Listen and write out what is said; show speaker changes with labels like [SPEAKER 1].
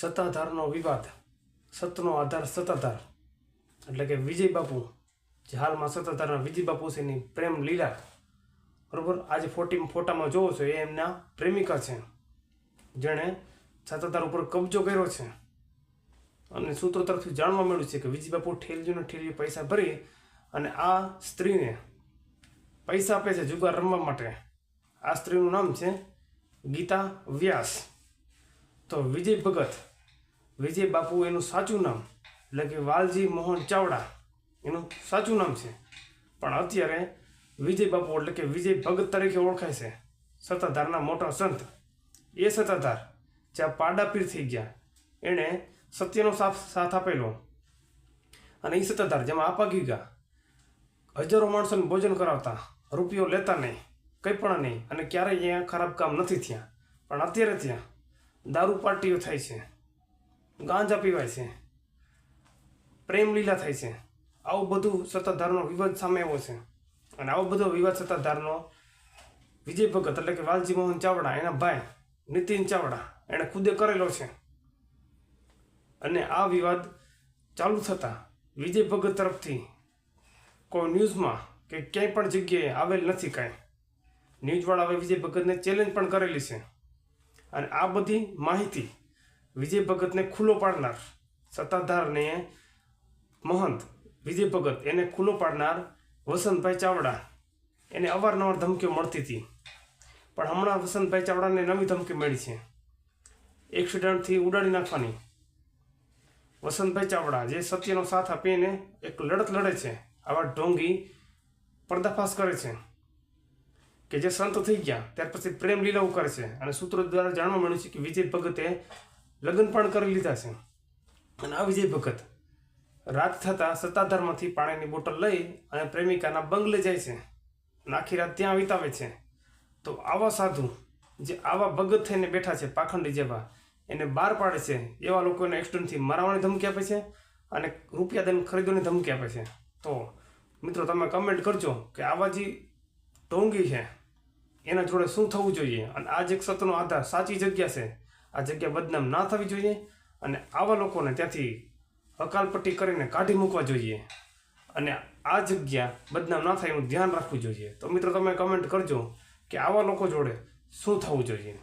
[SPEAKER 1] સત્તાધારનો વિવાદ સત્યનો આધાર સત્તાધાર. એટલે કે વિજય બાપુ, જે હાલમાં સત્તાધારના વિજય બાપુ છે પ્રેમ લીલા. બરોબર? આજે ફોટી ફોટામાં જોવો છો, એ એમના પ્રેમિકા છે. જેણે સત્તાધાર ઉપર કબજો કર્યો છે. અને સૂત્રો તરફથી જાણવા મળ્યું છે કે વિજય બાપુ ઠેલજી પૈસા ભરી અને આ સ્ત્રીને પૈસા આપે છે જુગાર રમવા માટે. આ સ્ત્રીનું નામ છે ગીતા વ્યાસ. તો વિજય ભગત, વિજય બાપુ એનું સાચું નામ, એટલે કે વાલજી મોહન ચાવડા, એનું સાચું નામ છે. પણ અત્યારે વિજય બાપુ એટલે કે વિજય ભગત તરીકે ઓળખાય છે. સત્તાધારના મોટા સંત. એ સત્તાધાર જ્યાં પાડાપીર થઈ ગયા. એણે સત્યનો સાથ સાથ આપેલો. અને એ સત્તાધાર જેમાં આપાગી ગયા. હજારો માણસોને ભોજન કરાવતા, રૂપિયો લેતા નહીં, કંઈ પણ નહીં. અને ક્યારેય અહીંયા ખરાબ કામ નથી થયા. પણ અત્યારે ત્યાં દારૂ પાર્ટીઓ થાય છે. ગાંજા પીવાય છે. પ્રેમ લીલા થાય છે. આવું બધું સત્તાધારનો વિવાદ સામે આવ્યો છે. અને આવો બધો વિવાદ સત્તાધારનો વિજય ભગત એટલે કે વાલજી મોહન ચાવડા, એના ભાઈ નીતિન ચાવડા, એણે ખુદે કરેલો છે. અને આ વિવાદ ચાલુ થતાં વિજય ભગત તરફથી કોઈ ન્યૂઝમાં કે ક્યાંય પણ જગ્યાએ આવેલ નથી કાંઈ. ન્યૂઝવાળાએ વિજય ભગતને ચેલેન્જ પણ કરેલી છે. અને આ બધી માહિતી વિજય ભગતને ખુલ્લો પાડનાર સત્તાધારને મહંત વિજય ભગત, એને ખુલ્લો પાડનાર વસંતભાઈ ચાવડા. એને અવારનવાર ધમકીઓ મળતી હતી. પણ હમણાં વસંતભાઈ ચાવડાને નવી ધમકી મળી છે. એક્સિડન્ટથી ઉડાડી નાખવાની. વસંતભાઈ ચાવડા જે સત્યનો સાથ આપીને એક લડત લડે છે, આવા ઢોંગી પર્દાફાશ કરે છે. કે જે સંત થઈ ગયા, ત્યાર પછી પ્રેમ લીલાઓ કરે છે. અને સૂત્રો દ્વારા જાણવા મળ્યું છે કે વિજય ભગતે લગ્ન પણ કરી લીધા છે. અને આ વિજય ભગત રાત થતાં સત્તાધારમાંથી પાણીની બોટલ લઈ અને પ્રેમિકાના બંગલે જાય છે. અને આખી રાત ત્યાં વિતાવે છે. તો આવા સાધુ જે આવા ભગત થઈને બેઠા છે પાખંડી જેવા, એને બહાર પાડે છે. એવા લોકોને એક્સિડન્ટથી મરાવાની ધમકી આપે છે અને રૂપિયા દઈને ખરીદવાની ધમકી આપે છે. તો મિત્રો, તમે કમેન્ટ કરજો કે આવા જે ટોંગી છે એના જોડે શું થવું જોઈએ? અને આ જે સતનો આધાર સાચી જગ્યા છે. આ જગ્યા બદનામ ના થવી જોઈએ અને આવા લોકોને ત્યાંથી અકાલપટ્ટી કરીને કાઢી મૂકવા જોઈએ. અને આ જગ્યા બદનામ ના થાય એનું ધ્યાન રાખવું જોઈએ. તો મિત્રો, તમે કમેન્ટ કરજો કે આવા લોકો જોડે શું થવું જોઈએ?